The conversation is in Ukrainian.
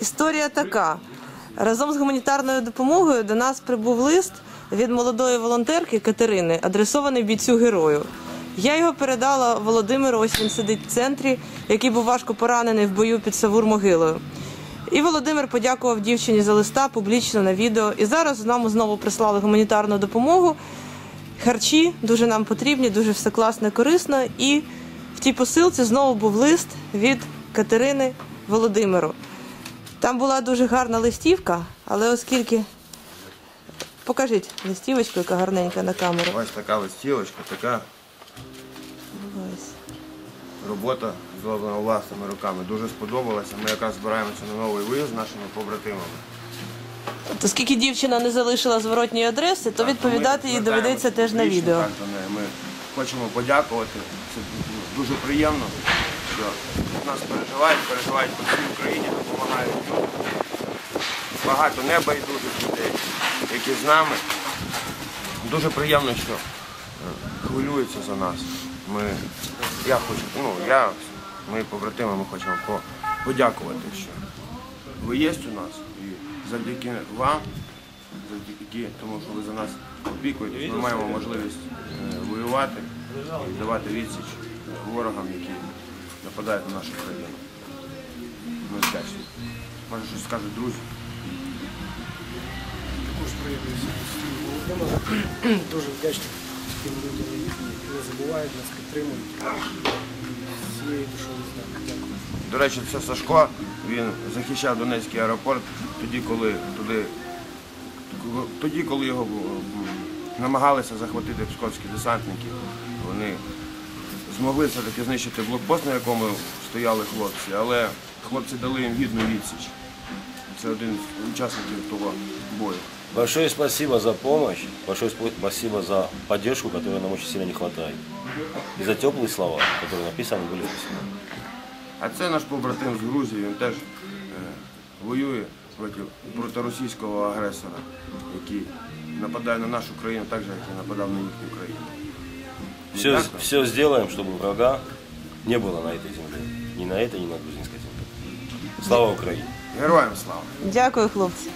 Історія така. Разом з гуманітарною допомогою до нас прибув лист від молодої волонтерки Катерини, адресований бійцю герою. Я його передала Володимиру, ось він сидить в центрі, який був важко поранений в бою під Савур-могилою. І Володимир подякував дівчині за листа публічно на відео. І зараз нам знову прислали гуманітарну допомогу. Харчі дуже нам потрібні, дуже все класно корисно. Тій посилці знову був лист від Катерини Володимиру. Там була дуже гарна листівка, але оскільки. Покажіть листівочку, яка гарненька на камеру. Ось така листівочка, така Ось. робота зроблена власними руками. Дуже сподобалася. Ми якраз збираємося на новий виїзд з нашими побратимами. Тобто, оскільки дівчина не залишила зворотньої адреси, то відповідати їй доведеться теж на відео. Ми хочемо подякувати. Це дуже приємно, що нас переживають, переживають по всій Україні, допомагають. Багато небайдужих людей, які з нами. Дуже приємно, що е, хвилюються за нас. Ми, я хочу, ну, я, мої побратими, ми хочемо подякувати, що ви є у нас і завдяки вам, завдяки тому, що ви за нас опікуєтесь, ми маємо можливість е, воювати і давати відсіч ворогам, які нападають на нашу країну. Ми вдячні. Може щось скажуть друзі. також приєднуюся до Володимира. Дуже вдячний тим людям, які не забувають нас, підтримують. Всією душою з нами. Дякую. До речі, це Сашко. Він захищав Донецький аеропорт тоді, коли туди, тоді, коли його м, намагалися захватити псковські десантники. Вони змогли все-таки знищити блокпост, на якому стояли хлопці, але хлопці дали їм гідну відсіч. Це один з учасників того бою. Большое спасибо за помощь, большое спо- спасибо за поддержку, которой нам очень сильно не хватает. И за теплые слова, которые написаны были в письме. А це наш побратим з Грузії, він теж е, воює проти, проти російського агресора, який нападає на нашу країну так же, як і нападав на їхню країну. Ну, Все, дякую. все сделаем, чтобы врага не было на этой земле. Ни на этой, ни на грузинской земле. Слава Украине! Героям слава! Дякую, хлопці.